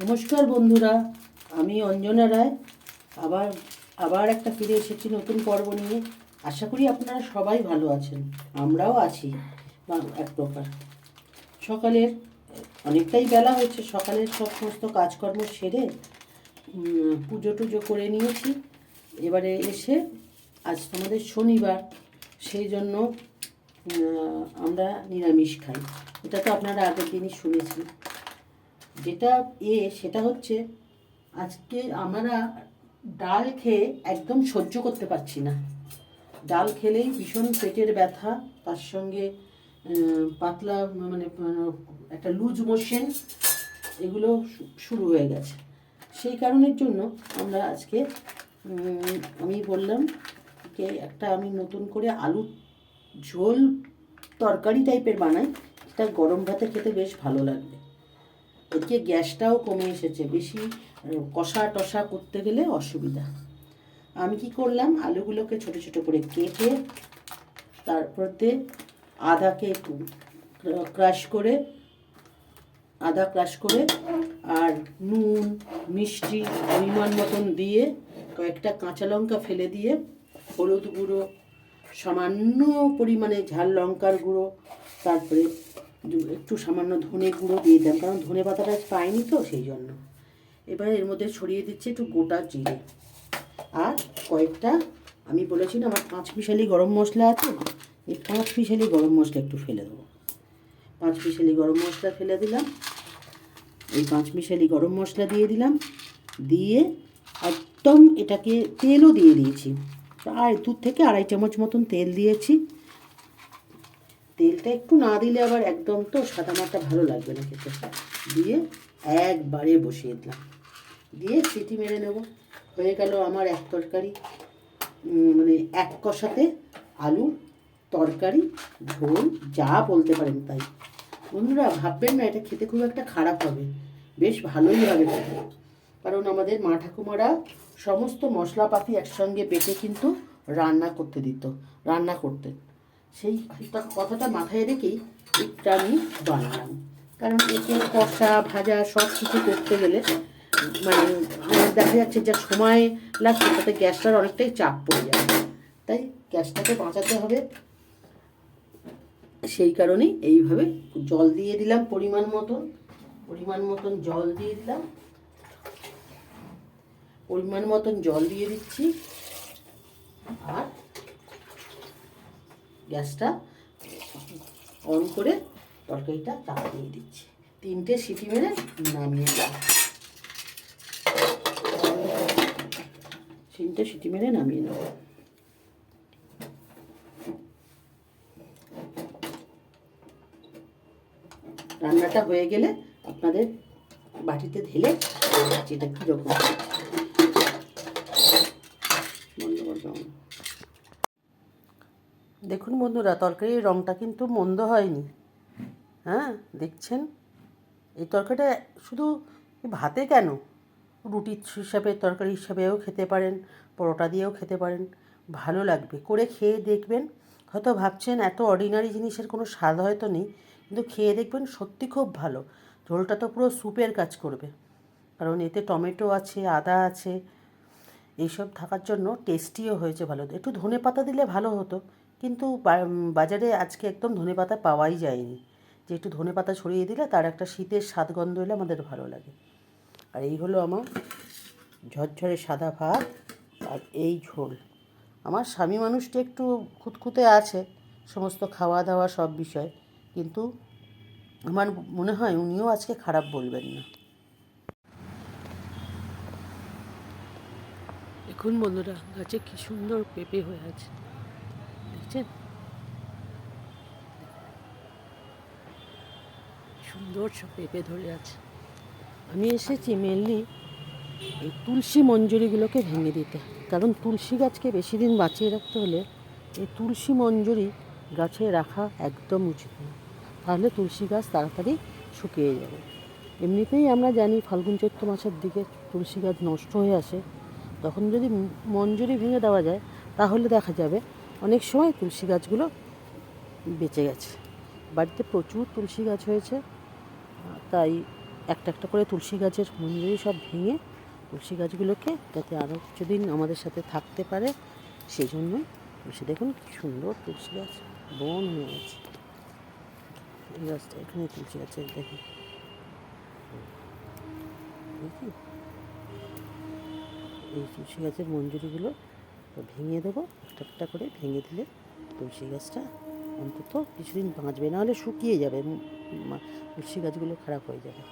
নমস্কার বন্ধুরা, আমি অঞ্জনা রায়। আবার আবার একটা ফিরে এসেছি নতুন পর্ব নিয়ে। আশা করি আপনারা সবাই ভালো আছেন, আমরাও আছি এক প্রকার। সকালের, অনেকটাই বেলা হয়েছে, সকালের সব সমস্ত কাজকর্ম সেরে পুজো টুজো করে নিয়েছি। এবারে এসে আজ তোমাদের শনিবার, সেই জন্য আমরা নিরামিষ খাই। এটা তো আপনারা আগের দিনই শুনেছেন। যেটা এ, সেটা হচ্ছে আজকে আমরা ডাল খেয়ে একদম সহ্য করতে পারছি না। ডাল খেলেই ভীষণ পেটের ব্যথা, তার সঙ্গে পাতলা মানে একটা লুজ মোশন এগুলো শুরু হয়ে গেছে। সেই কারণের জন্য আমরা আজকে আমি বললাম যে একটা আমি নতুন করে আলু ঝোল তরকারি টাইপের বানাই এটা গরম ভাতে খেতে বেশ ভালো লাগবে। এদিকে গ্যাসটাও কমে এসেছে, বেশি কষা টসা করতে গেলে অসুবিধা। আমি কি করলাম, আলুগুলোকে ছোট ছোট করে কেটে তারপরতে আদাকে একটু ক্রাশ করে, আদা ক্রাশ করে আর নুন, মিষ্টি, পরিমাণ মতন দিয়ে কয়েকটা কাঁচা লঙ্কা ফেলে দিয়ে হলুদ গুঁড়ো, সামান্য পরিমাণে ঝাল লঙ্কার গুঁড়ো, তারপরে একটু সামান্য ধনে গুঁড়ো দিয়ে দিলাম কারণ ধনে পাতাটা পাইনি তো সেই জন্য। এবার এর মধ্যে ছড়িয়ে দিচ্ছি একটু গোটা জিরে। আর কয়েকটা, আমি বলেছি না, আমার পাঁচ মিশালি গরম মশলা আছে, এই পাঁচ মিশালি গরম মশলা একটু ফেলে দেবো। পাঁচ মিশালি গরম মশলা ফেলে দিলাম। এই পাঁচ মিশালি গরম মশলা দিয়ে দিলাম। দিয়ে একদম এটাকে তেলও দিয়ে দিয়েছি। প্রায় দু থেকে আড়াই চামচ মতন তেল দিয়েছি। তেলটা একটু না দিলে আবার একদম তো সাদা মাটা ভালো লাগবে না খেতে। দিয়ে একবারে বসিয়ে দিলাম। দিয়ে সিটি মেরে নেব। হয়ে গেল আমার এক তরকারি মানে এক কষাতে আলুর তরকারি, ঝোল, যা বলতে পারেন তাই। বন্ধুরা, ভাববেন না, এটা খেতে খুব একটা খারাপ হবে। বেশ ভালোই হবে কারণ আমাদের মা ঠাকুমারা সমস্ত মশলাপাতি একসঙ্গে বেটে কিন্তু রান্না করতে দিত, রান্না করতেন। সেই কথা- কথাটা মাথায় রেখেই এটা আমি বানালাম। কারণ একে কষা, ভাজা সব কিছু করতে গেলে মানে মানে দেখা যাচ্ছে যা সময় লাগছে, তাতে গ্যাসটার অনেকটাই চাপ পড়ে যাবে তাই গ্যাসটাকে বাঁচাতে হবে। সেই কারণেই এইভাবে জল দিয়ে দিলাম পরিমাণ মতন। পরিমাণ মতন জল দিয়ে দিলাম। পরিমাণ মতন জল দিয়ে দিচ্ছি। আর গ্যাসটা অন করে তরকারিটা চাপ দিয়ে দিচ্ছি। তিনটে সিটি মেরে নামিয়ে দিলাম তিনটে সিটি মেরে নামিয়ে নেব রান্নাটা হয়ে গেলে আপনাদের বাটিতে ঢেলে এটা কীরকম? বন্ধ। দেখুন বন্ধুরা, তরকারির রঙটা কিন্তু মন্দ হয়নি। হ্যাঁ দেখছেন? এই তরকারিটা শুধু ভাতে কেন? রুটি হিসাবে, তরকারি হিসাবেও খেতে পারেন, পরোটা দিয়েও খেতে পারেন, ভালো লাগবে। করে খেয়ে দেখবেন, হয়তো ভাবছেন এত অর্ডিনারি জিনিসের কোনো স্বাদ হয়তো নেই, কিন্তু খেয়ে দেখবেন সত্যি খুব ভালো। ঝোলটা তো পুরো স্যুপের কাজ করবে। কারণ এতে টমেটো আছে, আদা আছে, এইসব থাকার জন্য টেস্টিও হয়েছে ভালো। একটু ধনে পাতা দিলে ভালো হতো। কিন্তু বাজারে আজকে একদম ধনে পাতা পাওয়াই যায়নি। যে একটু ধনে পাতা ছড়িয়ে দিলে তার একটা শীতের স্বাদ গন্ধ এলে আমাদের ভালো লাগে। আর এই হলো আমার ঝরঝরে সাদা ভাত আর এই ঝোল। আমার স্বামী মানুষটি একটু খুঁতখুঁতে আছে সমস্ত খাওয়া দাওয়া সব বিষয়, কিন্তু আমার মনে হয় উনিও আজকে খারাপ বলবেন না। দেখুন বন্ধুরা, গাছে কি সুন্দর পেঁপে হয়ে আছে দেখছেন সুন্দর সব পেঁপে ধরে আছে। আমি এসেছি মেনলি এই তুলসী মঞ্জুরিগুলোকে ভেঙে দিতে। কারণ তুলসী গাছকে বেশি দিন বাঁচিয়ে রাখতে হলে এই তুলসী মঞ্জুরি গাছে রাখা একদম উচিত না তাহলে তুলসী গাছ তাড়াতাড়ি শুকিয়ে যাবে। এমনিতেই আমরা জানি ফাল্গুন চৈত্র মাসের দিকে তুলসী গাছ নষ্ট হয়ে আসে। তখন যদি মঞ্জুরি ভেঙে দেওয়া যায়, তাহলে দেখা যাবে অনেক সময় তুলসী গাছগুলো বেঁচে গেছে। বাড়িতে প্রচুর তুলসী গাছ হয়েছে। তাই একটা একটা করে তুলসী গাছের মঞ্জুরি সব ভেঙে তুলসী গাছগুলোকে যাতে আরও কিছুদিন আমাদের সাথে থাকতে পারে, সেই জন্য তুলসী দেখুন কি সুন্দর তুলসী গাছ, বন হয়ে গেছে। এই গাছটা এখানে তুলসী গাছে দেখুন। দেখি এই তুলসী গাছের মঞ্জুরিগুলো ভেঙে দেবো, একটা একটা করে ভেঙে দিলে তুলসী গাছটা অন্তত কিছুদিন বাঁচবে নাহলে শুকিয়ে যাবে তুলসী গাছগুলো খারাপ হয়ে যাবে।